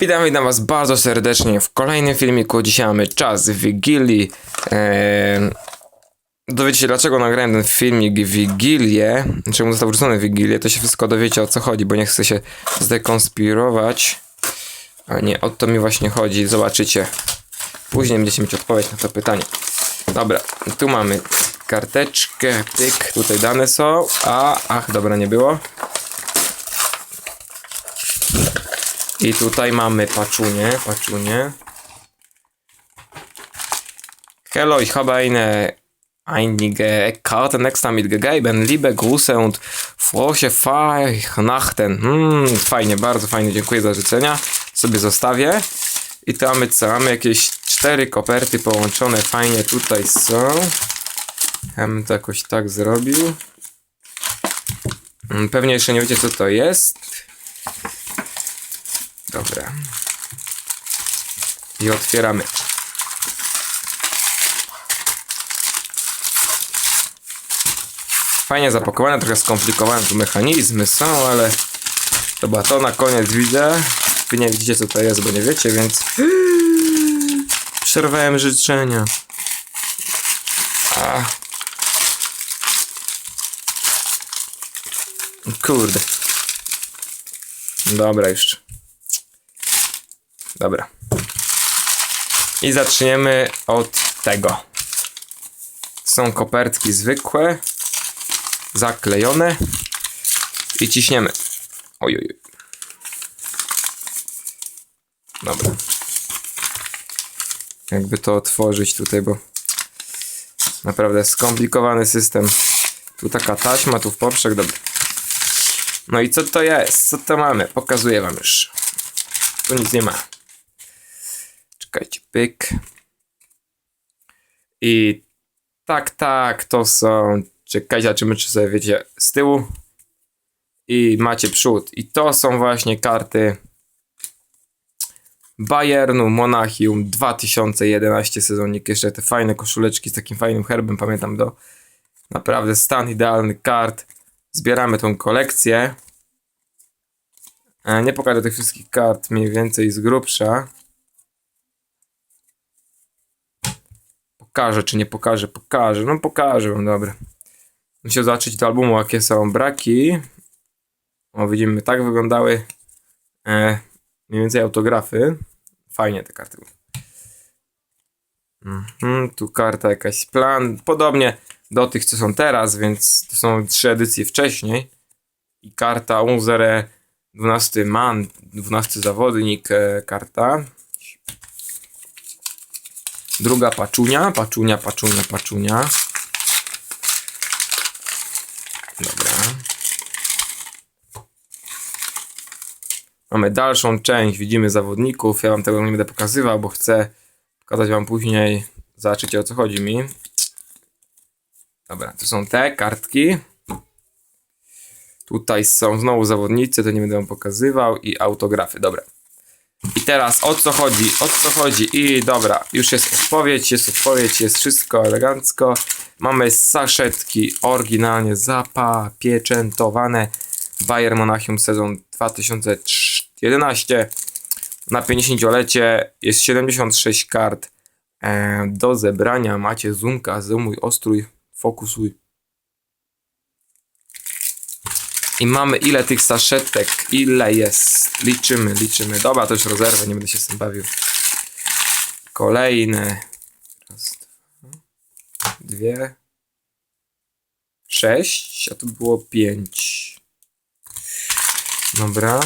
Witam, witam was bardzo serdecznie w kolejnym filmiku. Dzisiaj mamy czas Wigilii. Eee, dowiecie się dlaczego nagrałem ten filmik Wigilię, czemu został wrzucony Wigilię, to się wszystko dowiecie o co chodzi, bo nie chcę się zdekonspirować. A nie, o to mi właśnie chodzi, zobaczycie. Później będziecie mieć odpowiedź na to pytanie. Dobra, tu mamy karteczkę, pyk, tutaj dane są, a, ach, dobra, nie było. I tutaj mamy paczunię, paczunię. Hello, ich habe eine einige Karten extra mitgegeben. Liebe Grüße und frohe Weihnachten. Mm, fajnie, bardzo fajnie, dziękuję za życzenia. Sobie zostawię. I to mamy co? Mamy jakieś cztery koperty połączone, fajnie tutaj są. Ja bym to jakoś tak zrobił. Mm, Pewnie jeszcze nie wiecie co to jest. Dobra. I otwieramy. Fajnie zapakowane, trochę skomplikowane tu mechanizmy są, ale chyba to na koniec widzę. Wy nie widzicie co to jest, bo nie wiecie, więc przerwałem życzenia. A. Kurde. Dobra już. Dobra. I zaczniemy od tego. Są kopertki zwykłe, zaklejone i ciśniemy. Oj, oj, oj. Dobra. Jakby to otworzyć tutaj, bo naprawdę skomplikowany system. Tu taka taśma, tu w poprzek, dobra. No i co to jest? Co to mamy? Pokazuję wam już. Tu nic nie ma. Czekajcie, pyk. I tak, tak, to są. Czekajcie, zobaczymy, czy sobie wiecie z tyłu. I macie przód. I to są właśnie karty Bayernu Monachium 2011 sezonik. Jeszcze te fajne koszuleczki z takim fajnym herbem, pamiętam do. Naprawdę stan idealny kart. Zbieramy tą kolekcję. E, Nie pokażę tych wszystkich kart mniej więcej z grubsza. Pokażę, czy nie pokażę? Pokażę. No pokażę wam, dobra. Musiał zobaczyć do albumu, jakie są braki. O, widzimy, tak wyglądały e, mniej więcej autografy. Fajnie te karty. były. Mhm, tu karta jakaś plan. Podobnie do tych, co są teraz, więc to są trzy edycje wcześniej. I karta Unzere 12 man, 12 zawodnik, e, karta. Druga paczunia, paczunia, paczunia, paczunia. Dobra. Mamy dalszą część, widzimy zawodników. Ja wam tego nie będę pokazywał, bo chcę pokazać wam później. Zobaczycie o co chodzi mi. Dobra, to są te kartki. Tutaj są znowu zawodnicy, to nie będę wam pokazywał. I autografy, dobra. I teraz o co chodzi? O co chodzi? I dobra, już jest odpowiedź, jest odpowiedź, jest wszystko elegancko. Mamy saszetki oryginalnie zapapieczętowane. Bayern Monachium sezon 2011. Na 50-lecie jest 76 kart e, do zebrania. Macie zoomka, zoomuj, ostrój, fokusuj. I mamy ile tych saszetek? Ile jest? Liczymy, liczymy. Dobra, to już rozerwę, nie będę się z tym bawił. Kolejne. Raz, dwa, dwie. Sześć, a tu było pięć. Dobra.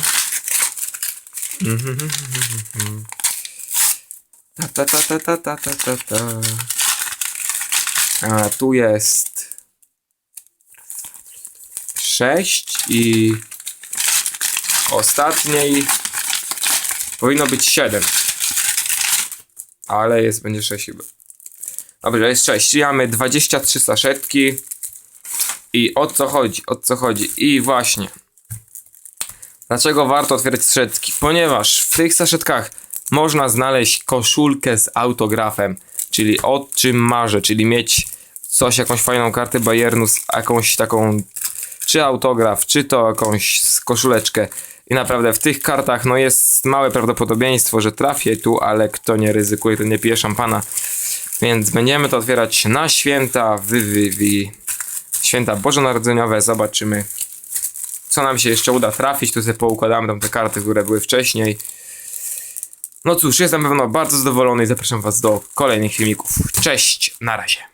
Ta ta ta ta ta ta ta ta. A tu jest 6 i ostatniej powinno być 7. Ale jest, będzie 6 chyba. Dobrze, jest 6. Czyli mamy 23 saszetki. I o co chodzi? O co chodzi? I właśnie. Dlaczego warto otwierać saszetki? Ponieważ w tych saszetkach można znaleźć koszulkę z autografem. Czyli o czym marzę, czyli mieć coś, jakąś fajną kartę Bayernu z jakąś taką czy autograf, czy to jakąś koszuleczkę I naprawdę w tych kartach no jest małe prawdopodobieństwo, że trafię tu, ale kto nie ryzykuje, to nie pije szampana. Więc będziemy to otwierać na święta, wy, wy, wy. Święta bożonarodzeniowe. Zobaczymy, co nam się jeszcze uda trafić. Tu sobie poukładamy tam te karty, które były wcześniej. No cóż, jestem na pewno bardzo zadowolony i zapraszam Was do kolejnych filmików. Cześć, na razie.